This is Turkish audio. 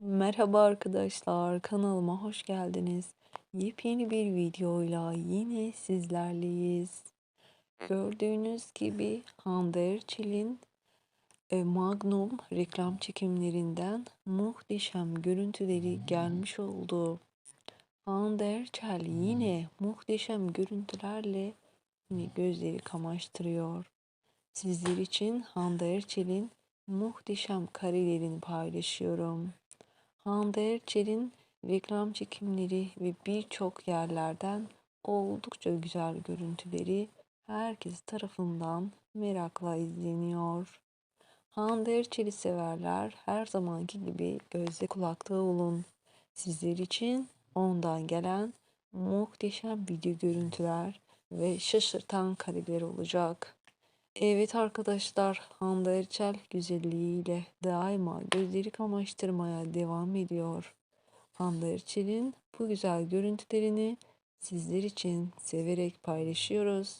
Merhaba arkadaşlar, kanalıma hoş geldiniz. Yepyeni bir videoyla yine sizlerleyiz. Gördüğünüz gibi Hande Erçel'in e, Magnum reklam çekimlerinden muhteşem görüntüleri gelmiş oldu. Hande Erçel yine muhteşem görüntülerle yine gözleri kamaştırıyor. Sizler için Hande Erçel'in muhteşem karelerini paylaşıyorum. Hande Erçel'in reklam çekimleri ve birçok yerlerden oldukça güzel görüntüleri herkes tarafından merakla izleniyor. Hande Erçel'i severler her zamanki gibi gözde kulakta olun. Sizler için ondan gelen muhteşem video görüntüler ve şaşırtan kareler olacak. Evet arkadaşlar, Hande Erçel güzelliğiyle daima gözleri kamaştırmaya devam ediyor. Hande Erçel'in bu güzel görüntülerini sizler için severek paylaşıyoruz.